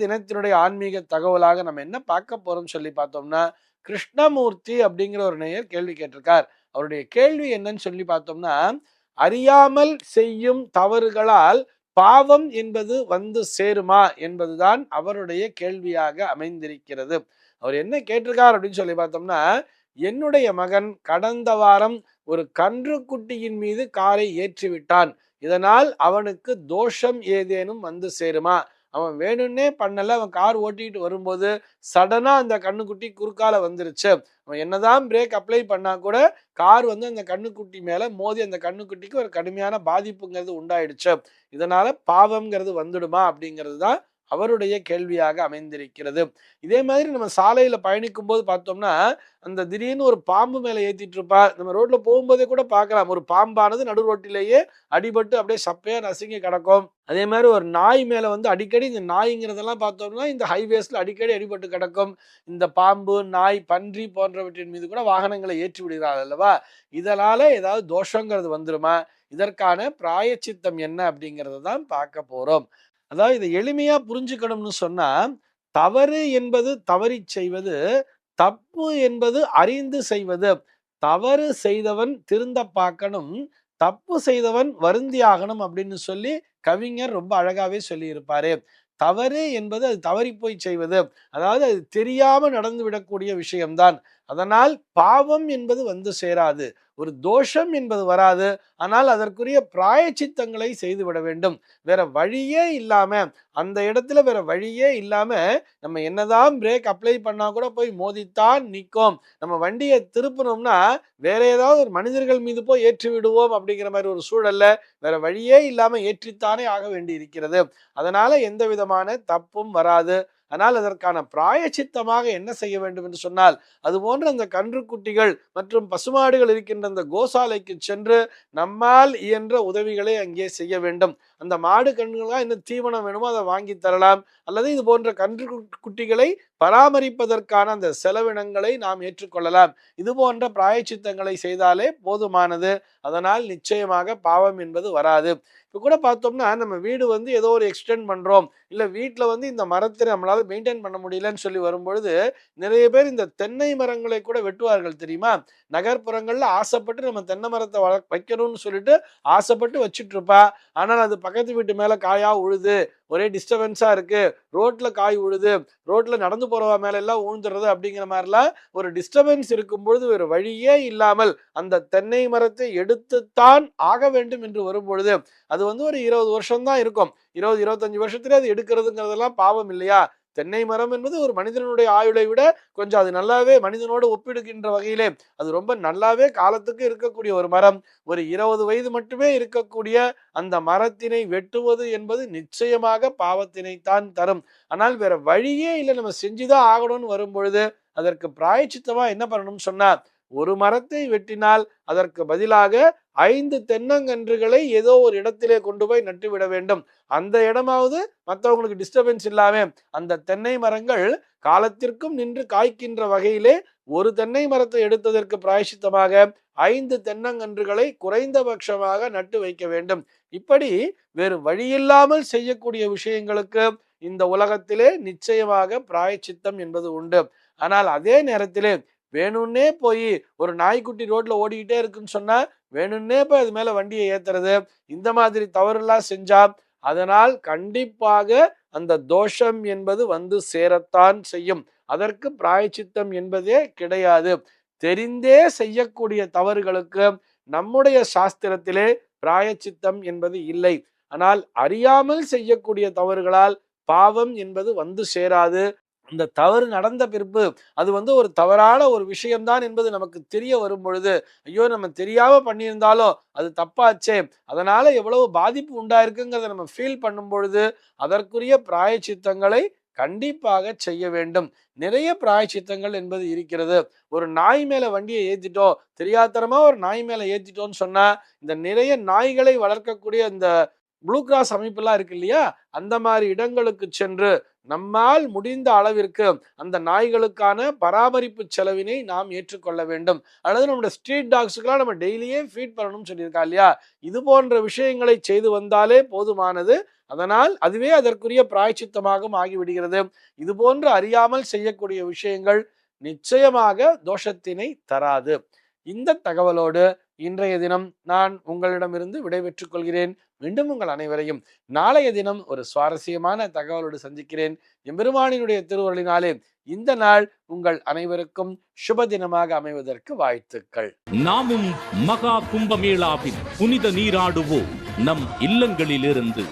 தினத்தினுடைய ஆன்மீக தகவலாக நம்ம என்ன பார்க்க போறோம்னு சொல்லி பார்த்தோம்னா கிருஷ்ணமூர்த்தி அப்படிங்கிற ஒரு நேயர் கேள்வி கேட்டிருக்கார். அவருடைய கேள்வி என்னன்னு சொல்லி பார்த்தோம்னா அறியாமல் செய்யும் தவறுகளால் பாவம் என்பது வந்து சேருமா என்பதுதான் அவருடைய கேள்வியாக அமைந்திருக்கிறது. அவர் என்ன கேட்டிருக்கார் அப்படின்னு சொல்லி பார்த்தோம்னா என்னுடைய மகன் கடந்த வாரம் ஒரு கன்றுக்குட்டியின் மீது காரை ஏற்றிவிட்டான். இதனால் அவனுக்கு தோஷம் ஏதேனும் வந்து சேருமா? அவன் வேணும்னே பண்ணல. அவன் கார் ஓட்டிட்டு வரும்போது சடனா அந்த கண்ணுக்குட்டி குறுக்கால வந்துருச்சு. அவன் என்னதான் பிரேக் அப்ளை பண்ணா கூட கார் வந்து அந்த கண்ணுக்குட்டி மேல மோதி அந்த கண்ணுக்குட்டிக்கு ஒரு கடுமையான பாதிப்புங்கிறது உண்டாயிடுச்சு. இதனால பாவம்ங்கிறது வந்துடுமா அப்படிங்கிறது தான் அவருடைய கேள்வியாக அமைந்திருக்கிறது. இதே மாதிரி நம்ம சாலையில பயணிக்கும் போது பார்த்தோம்னா அந்த திடீர்னு ஒரு பாம்பு மேல ஏத்திட்டு இருப்பா நம்ம ரோட்ல போகும்போதே கூட பார்க்கலாம். ஒரு பாம்பானது நடு ரோட்டிலேயே அடிபட்டு அப்படியே சப்பையா நசுங்கி கிடக்கும். அதே மாதிரி ஒரு நாய் மேல வந்து அடிக்கடி இந்த நாய்ங்கிறதெல்லாம் பார்த்தோம்னா இந்த ஹைவேஸ்ல அடிக்கடி அடிபட்டு கிடக்கும். இந்த பாம்பு நாய் பன்றி போன்றவற்றின் மீது கூட வாகனங்களை ஏற்றி விடுகிறார்கள் அல்லவா? இதனால ஏதாவது தோஷங்கிறது வந்துருமா? இதற்கான பிராயச்சித்தம் என்ன அப்படிங்கிறத தான் பார்க்க போறோம். அதாவது இதை எளிமையா புரிஞ்சுக்கணும்னு சொன்னா தவறு என்பது தவறி செய்வது தப்பு என்பது அறிந்து செய்வது. தவறு செய்தவன் திருந்த பார்க்கணும் தப்பு செய்தவன் வருந்தி ஆகணும் அப்படின்னு சொல்லி கவிஞர் ரொம்ப அழகாவே சொல்லியிருப்பாரு. தவறு என்பது அது தவறி போய் செய்வது. அதாவது அது தெரியாம நடந்து விடக்கூடிய விஷயம்தான். அதனால் பாவம் என்பது வந்து சேராது. ஒரு தோஷம் என்பது வராது. ஆனால் அதற்குரிய பிராயச்சித்தங்களை செய்து விட வேண்டும். வேற வழியே இல்லாம அந்த இடத்துல வேற வழியே இல்லாம நம்ம என்னதான் பிரேக் அப்ளை பண்ணா கூட போய் மோதித்தான் நிற்கும் நம்ம வண்டியை திருப்பணும்னா வேற ஏதாவது ஒரு மனிதர்கள் மீது போய் ஏற்றி விடுவோம் அப்படிங்கிற மாதிரி ஒரு சூழல்ல வேற வழியே இல்லாம ஏற்றித்தானே ஆக வேண்டி இருக்கிறது அதனால எந்த விதமான தப்பும் வராது. ஆனால் அதற்கான பிராயச்சித்தமாக என்ன செய்ய வேண்டும் என்று சொன்னால் அது போன்ற அந்த கன்றுக்குட்டிகள் மற்றும் பசுமாடுகள் இருக்கின்ற அந்த கோசாலைக்கு சென்று நம்மால் இயன்ற உதவிகளை அங்கே செய்ய வேண்டும். அந்த மாடு கன்றுகளாக என்ன தீவனம் வேணுமோ அதை வாங்கி தரலாம். அல்லது இது போன்ற கன்று குட்டிகளை பராமரிப்பதற்கான அந்த செலவினங்களை நாம் ஏற்றுக்கொள்ளலாம். இது போன்ற பிராயச்சித்தங்களை செய்தாலே போதுமானது. அதனால் நிச்சயமாக பாவம் என்பது வராது. இப்போ கூட பார்த்தோம்னா நம்ம வீடு வந்து ஏதோ ஒரு எக்ஸ்டெண்ட் பண்ணுறோம் இல்லை வீட்டில் வந்து இந்த மரத்தை நம்மளால் மெயின்டைன் பண்ண முடியலன்னு சொல்லி வரும்பொழுது நிறைய பேர் இந்த தென்னை மரங்களை கூட வெட்டுவார்கள் தெரியுமா? நகர்ப்புறங்களில் ஆசைப்பட்டு நம்ம தென்னை மரத்தை வள வைக்கணும்னு சொல்லிட்டு ஆசைப்பட்டு வச்சுட்டு இருப்பா. ஆனால் அது பக்கத்து வீட்டு மேல காயா உழுது ஒரே டிஸ்டர்பன்ஸாக இருக்குது ரோட்டில் காய் விழுது ரோட்டில் நடந்து போகிறவ மேலே எல்லாம் ஊழ்ந்துடுறது அப்படிங்கிற மாதிரிலாம் ஒரு டிஸ்டர்பன்ஸ் இருக்கும்பொழுது ஒரு வழியே இல்லாமல் அந்த தென்னை மரத்தை எடுத்துத்தான் ஆக வேண்டும் என்று வரும்பொழுது அது வந்து ஒரு இருபது வருஷம்தான் இருக்கும். இருபது இருபத்தஞ்சு வருஷத்துலேயே அது எடுக்கிறதுங்கிறதெல்லாம் பாவம் இல்லையா? தென்னை மரம் என்பது ஒரு மனிதனுடைய ஆயுளை விட கொஞ்சம் அது நல்லாவே மனிதனோடு ஒப்பிடுகின்ற வகையிலே அது ரொம்ப நல்லாவே காலத்துக்கு இருக்கக்கூடிய ஒரு மரம். ஒரு இருபது வயது மட்டுமே இருக்கக்கூடிய அந்த மரத்தினை வெட்டுவது என்பது நிச்சயமாக பாவத்தினை தான் தரும். ஆனால் வேற வழியே இல்லை. நம்ம செஞ்சுதான் ஆகணும்னு வரும்பொழுது அதற்கு பிராயச்சித்தமா என்ன பண்ணணும்னு சொன்னா ஒரு மரத்தை வெட்டினால் அதற்கு பதிலாக ஐந்து தென்னங்கன்றுகளை ஏதோ ஒரு இடத்திலே கொண்டு போய் நட்டுவிட வேண்டும். அந்த இடமாவது மற்றவங்களுக்கு டிஸ்டர்பன்ஸ் இல்லாம அந்த தென்னை மரங்கள் காலத்திற்கும் நின்று காய்க்கின்ற வகையிலே ஒரு தென்னை மரத்தை எடுத்ததற்கு பிராயசித்தமாக ஐந்து தென்னங்கன்றுகளை குறைந்தபட்சமாக நட்டு வைக்க வேண்டும். இப்படி வேறு வழியில்லாமல் செய்யக்கூடிய விஷயங்களுக்கு இந்த உலகத்திலே நிச்சயமாக பிராயச்சித்தம் என்பது உண்டு. ஆனால் அதே நேரத்திலே வேணும்னே போய் ஒரு நாய்க்குட்டி ரோட்ல ஓடிக்கிட்டே இருக்குன்னு சொன்னா வேணும்னே போய் அது மேல வண்டியை ஏத்துறது. இந்த மாதிரி தவறுலாம் செஞ்சா அதனால் கண்டிப்பாக அந்த தோஷம் என்பது வந்து சேரத்தான் செய்யும். அதற்கு பிராயச்சித்தம் என்பதே கிடையாது. தெரிந்தே செய்யக்கூடிய தவறுகளுக்கு நம்முடைய சாஸ்திரத்திலே பிராயச்சித்தம் என்பது இல்லை. ஆனால் அறியாமல் செய்யக்கூடிய தவறுகளால் பாவம் என்பது வந்து சேராது. அந்த தவறு நடந்த பிறப்பு அது வந்து ஒரு தவறான ஒரு விஷயம்தான் என்பது நமக்கு தெரிய வரும் பொழுது ஐயோ நம்ம தெரியாம பண்ணியிருந்தாலும் அது தப்பாச்சே அதனால எவ்வளவு பாதிப்பு உண்டாயிருக்குங்கிறத நம்ம ஃபீல் பண்ணும் பொழுது அதற்குரிய பிராயச்சித்தங்களை கண்டிப்பாக செய்ய வேண்டும். நிறைய பிராயச்சித்தங்கள் என்பது இருக்கிறது. ஒரு நாய் மேல வண்டியை ஏத்திட்டோம் தெரியாதரமா ஒரு நாய் மேல ஏத்திட்டோம்னு சொன்னா இந்த நிறைய நாய்களை வளர்க்கக்கூடிய இந்த ப்ளூ கிராஸ் அமைப்பெல்லாம் இருக்கு இல்லையா? அந்த மாதிரி இடங்களுக்கு சென்று நம்மால் முடிந்த அளவிற்கு அந்த நாய்களுக்கான பராமரிப்பு செலவினை நாம் ஏற்றுக்கொள்ள வேண்டும். அல்லது நம்முடைய ஸ்ட்ரீட் டாக்ஸுக்கெல்லாம் நம்ம டெய்லியே ஃபீட் பண்ணணும்னு சொல்லியிருக்கா இல்லையா? இது போன்ற விஷயங்களை செய்து வந்தாலே போதுமானது. அதனால் அதுவே அதற்குரிய பிராய்ச்சித்தமாகவும் ஆகிவிடுகிறது. இது போன்று அறியாமல் செய்யக்கூடிய விஷயங்கள் நிச்சயமாக தோஷத்தினை தராது. இந்த தகவலோடு இன்றைய தினம் நான் உங்களிடமிருந்து விடைபெற்றுக் கொள்கிறேன். மீண்டும் உங்கள் அனைவரையும் நாளைய தினம் ஒரு சுவாரஸ்யமான தகவலோடு சந்திக்கிறேன். எம்பெருமானினுடைய திருவருளினாலே இந்த நாள் உங்கள் அனைவருக்கும் சுப தினமாக அமைவதற்கு வாழ்த்துக்கள். நாமும் மகா கும்பமேளாவில் புனித நீராடுவோம். நம் இல்லங்களிலிருந்து